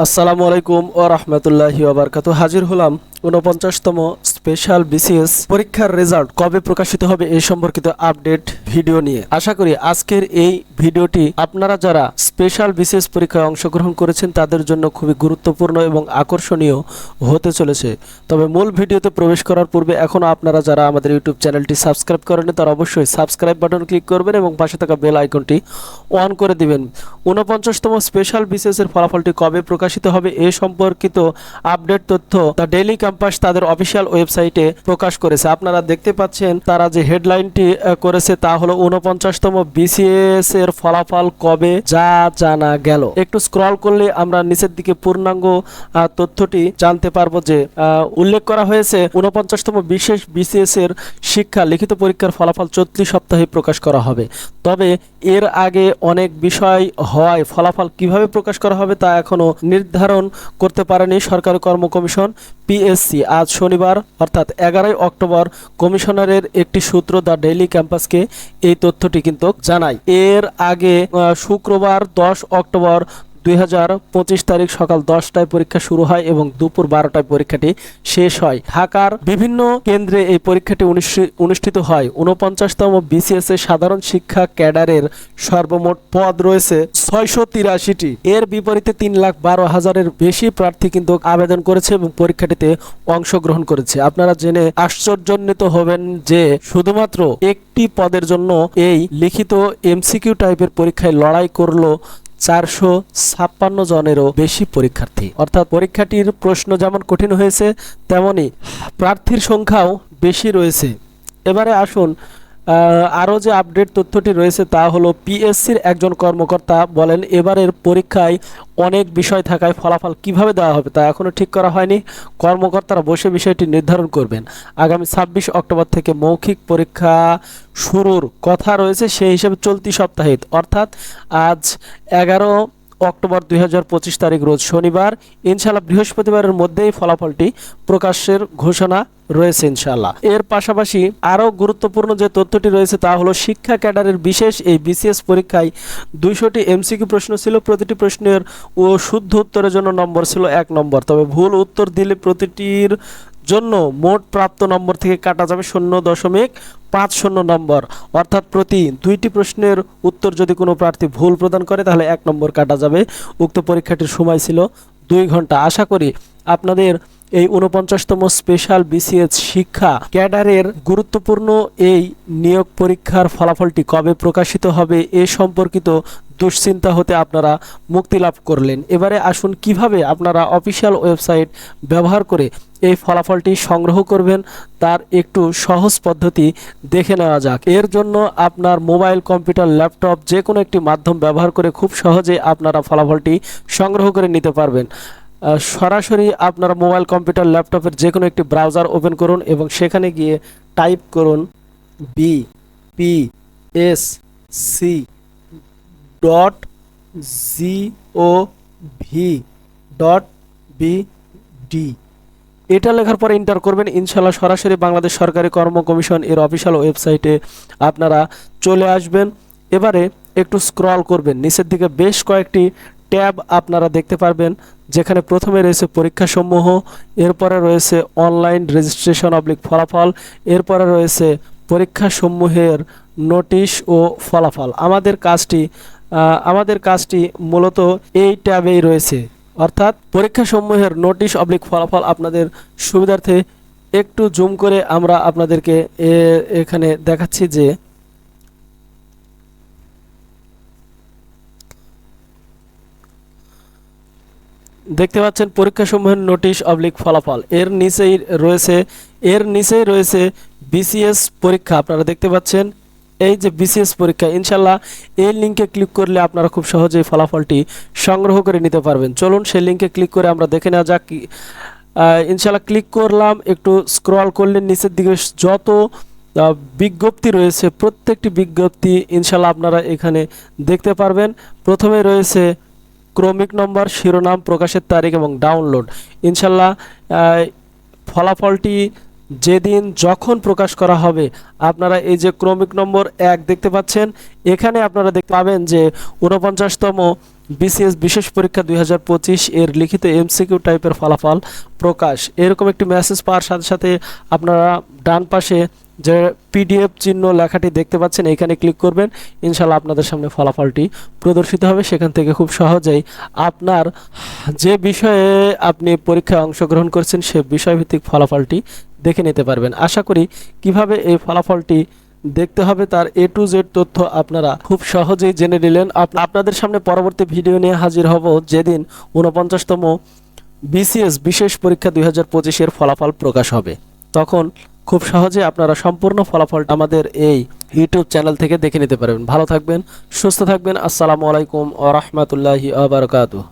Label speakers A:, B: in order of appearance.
A: আসসালামু আলাইকুম ও রহমতুল্লাহি ওবরকাত হাজির হলাম উনপঞ্চাশতম স্পেশাল বিসিএস পরীক্ষার রেজাল্ট কবে প্রকাশিত হবে এই সম্পর্কিত আপডেট ভিডিও নিয়ে। আশা করি আজকের এই ভিডিওটি আপনারা যারা স্পেশাল বিসিএস পরীক্ষায় অংশগ্রহণ করেছেন তাদের জন্য খুবই গুরুত্বপূর্ণ এবং আকর্ষণীয় হতে চলেছে। তবে মূল ভিডিওতে প্রবেশ করার পূর্বে এখনও আপনারা যারা আমাদের ইউটিউব চ্যানেলটি সাবস্ক্রাইব করেনি তারা অবশ্যই সাবস্ক্রাইব বাটন ক্লিক করবেন এবং পাশে থাকা বেল আইকনটি অন করে দিবেন। উনপঞ্চাশতম স্পেশাল বিসিএস এর ফলাফলটি কবে প্রকাশিত হবে এ সম্পর্কিত আপডেট তথ্য দ্য ডেইলি ক্যাম্পাস তাদের অফিসিয়াল ওয়েবসাইটে প্রকাশ করেছে। আপনারা দেখতে পাচ্ছেন তারা যে হেডলাইনটি করেছে তা হলো উনপঞ্চাশতম বিসিএস এর ফলাফল কবে যা জানা গেল। একটু স্ক্রল করলে আমরা নিচের দিকে পূর্ণাঙ্গ তথ্যটি জানতে পারব যে উল্লেখ করা হয়েছে উনপঞ্চাশতম বিশেষ বিসিএস এর শিক্ষা লিখিত পরীক্ষার ফলাফল চৌত্রিশ সপ্তাহে প্রকাশ করা হবে। তবে এর আগে অনেক বিষয় হওয়ায় ফলাফল কীভাবে প্রকাশ করা হবে তা এখনও নির্ধারণ করতে পারেনি সরকারি কর্ম কমিশন পিএসসি আজ শনিবার, অর্থাৎ এগারোই অক্টোবর, কমিশনারের একটি সূত্র দ্য ডেইলি ক্যাম্পাসকে এই তথ্যটি কিন্তু জানায়। এর আগে শুক্রবার দশ অক্টোবর দুই হাজার পঁচিশ তারিখ সকাল দশটায় পরীক্ষা শুরু হয় এবং দুপুর বারোটায় পরীক্ষাটি শেষ হয়। ঢাকার বিভিন্ন কেন্দ্রে এই পরীক্ষাটি অনুষ্ঠিত হয়। উনপঞ্চাশতম বিসিএস এর সাধারণ শিক্ষা ক্যাডারের সর্বমোট পদ রয়েছে ছয়শো তিরাশিটি। এর বিপরীতে তিন লাখ বারো হাজারের বেশি প্রার্থী কিন্তু আবেদন করেছে এবং পরীক্ষাটিতে অংশগ্রহণ করেছে। আপনারা জেনে আশ্চর্যান্বিত হবেন যে শুধুমাত্র একটি পদের জন্য এই লিখিত এমসিকিউ টাইপের পরীক্ষায় লড়াই করল চারশো ছাপ্পান্ন জনেরও বেশি পরীক্ষার্থী। অর্থাৎ পরীক্ষাটির প্রশ্ন যেমন কঠিন হয়েছে, তেমনি প্রার্থীর সংখ্যাও বেশি রয়েছে। এবারে আসুন আরও যে আপডেট তথ্যটি রয়েছে তা হলো পিএসসির একজন কর্মকর্তা বলেন, এবারের পরীক্ষায় অনেক বিষয় থাকায় ফলাফল কীভাবে দেওয়া হবে তা এখনও ঠিক করা হয়নি। কর্মকর্তারা বসে বিষয়টি নির্ধারণ করবেন। আগামী ছাব্বিশ অক্টোবর থেকে মৌখিক পরীক্ষা শুরুর কথা রয়েছে, সেই হিসেবে চলতি সপ্তাহে। অর্থাৎ আজ এগারো অক্টোবর দু হাজার পঁচিশ তারিখ রোজ শনিবার। ইনশাল্লাহ বৃহস্পতিবারের মধ্যেই ফলাফলটি প্রকাশের ঘোষণা রয়েছে ইনশাল্লাহ এর পাশাপাশি আরও গুরুত্বপূর্ণ যে তথ্যটি রয়েছে তা হলো শিক্ষা ক্যাডারের বিশেষ এই বিসিএস পরীক্ষায় দুইশোটি এমসিকিউ প্রশ্ন ছিল, প্রতিটি প্রশ্নের ও শুদ্ধ উত্তরের জন্য নম্বর ছিল এক নম্বর। তবে ভুল উত্তর দিলে প্রতিটির জন্য মোট প্রাপ্ত নম্বর থেকে কাটা যাবে শূন্য দশমিক পাঁচ শূন্য নম্বর। অর্থাৎ প্রতি দুইটি প্রশ্নের উত্তর যদি কোনো প্রার্থী ভুল প্রদান করে, তাহলে এক নম্বর কাটা যাবে। উক্ত পরীক্ষাটির সময় ছিল দুই ঘণ্টা। আশা করি আপনাদের এই উনপঞ্চাশতম স্পেশাল বিসিএস শিক্ষা ক্যাডারের গুরুত্বপূর্ণ এই নিয়োগ পরীক্ষার ফলাফলটি কবে প্রকাশিত হবে, এ সম্পর্কিত দুশ্চিন্তা হতে আপনারা মুক্তি লাভ করলেন। এবারে আসুন কীভাবে আপনারা অফিসিয়াল ওয়েবসাইট ব্যবহার করে এই ফলাফলটি সংগ্রহ করবেন, তার একটু সহজ পদ্ধতি দেখে নেওয়া যাক। এর জন্য আপনার মোবাইল, কম্পিউটার, ল্যাপটপ যে কোনো একটি মাধ্যম ব্যবহার করে খুব সহজে আপনারা ফলাফলটি সংগ্রহ করে নিতে পারবেন। সরাসরি আপনার মোবাইল, কম্পিউটার, ল্যাপটপের যে কোনো একটি ব্রাউজার ওপেন করুন এবং সেখানে গিয়ে টাইপ করুন B P S C dot gov dot B D এটা লেখার পরে এন্টার করবেন। ইনশাল্লাহ সরাসরি বাংলাদেশ সরকারি কর্ম কমিশন এর অফিসিয়াল ওয়েবসাইটে আপনারা চলে আসবেন। এবারে একটু স্ক্রল করবেন। নিচের দিকে বেশ কয়েকটি ট্যাব আপনারা দেখতে পারবেন, যেখানে প্রথমে রয়েছে পরীক্ষাসমূহ, এরপরে রয়েছে অনলাইন রেজিস্ট্রেশন অবলিক ফলাফল, এরপরে রয়েছে পরীক্ষাসমূহের নোটিশ ও ফলাফল। আমাদের কাজটি আমাদের কাজটি মূলত এই ট্যাবেই রয়েছে। অর্থাৎ পরীক্ষাসমূহের নোটিশ অবলিক ফলাফল আপনাদের সুবিধার্থে একটু জুম করে আমরা আপনাদেরকে এখানে দেখাচ্ছি যে দেখতে পাচ্ছেন পরীক্ষাসমূহের নোটিশ অবলিক ফলাফল। এর নিচেই রয়েছে, এর নিচেই রয়েছে বিসিএস পরীক্ষা। আপনারা দেখতে পাচ্ছেন এই যে বিসিএস পরীক্ষা, ইনশাল্লাহ এই লিঙ্কে ক্লিক করলে আপনারা খুব সহজেই ফলাফলটি সংগ্রহ করে নিতে পারবেন। চলুন সেই লিঙ্কে ক্লিক করে আমরা দেখে নেওয়া যাক ইনশাল্লাহ ক্লিক করলাম, একটু স্ক্রল করলে নিচের দিকে যত বিজ্ঞপ্তি রয়েছে, প্রত্যেকটি বিজ্ঞপ্তি ইনশাল্লাহ আপনারা এখানে দেখতে পারবেন। প্রথমে রয়েছে ক্রমিক নম্বর, শিরোনাম, প্রকাশের তারিখ এবং ডাউনলোড ইনশাল্লাহ ফলাফলটি যেদিন যখন প্রকাশ করা হবে, আপনারা এই যে ক্রমিক নম্বর এক দেখতে পাচ্ছেন, এখানে আপনারা দেখতে পাবেন যে ঊনপঞ্চাশতম বিসিএস বিশেষ পরীক্ষা দু হাজার পঁচিশ এর লিখিত এমসিকিউ টাইপের ফলাফল প্রকাশ। এরকম একটি মেসেজ পাওয়ার সাথে সাথে আপনারা ডান পাশে যে পিডিএফ চিহ্ন লেখাটি দেখতে পাচ্ছেন, এখানে ক্লিক করবেন। ইনশাল্লাহ আপনাদের সামনে ফলাফলটি প্রদর্শিত হবে। সেখান থেকে খুব সহজেই আপনার যে বিষয়ে আপনি পরীক্ষায় অংশগ্রহণ করছেন, সে বিষয়ভিত্তিক ফলাফলটি দেখে নিতে পারবেন। আশা করি কীভাবে এই ফলাফলটি দেখতে হবে তার এ টু জেড তথ্য আপনারা খুব সহজেই জেনে নিলেন। আপ- আপনাদের সামনে পরবর্তী ভিডিও নিয়ে হাজির হব যেদিন উনপঞ্চাশতম বিসিএস বিশেষ পরীক্ষা দুই হাজার পঁচিশের ফলাফল প্রকাশ হবে। তখন খুব সহজে আপনারা সম্পূর্ণ ফলাফল আমাদের এই ইউটিউব চ্যানেল থেকে দেখে নিতে পারবেন। ভালো থাকবেন, সুস্থ থাকবেন। আসসালামু আলাইকুম ও রহমতুল্লাহি আবরকাত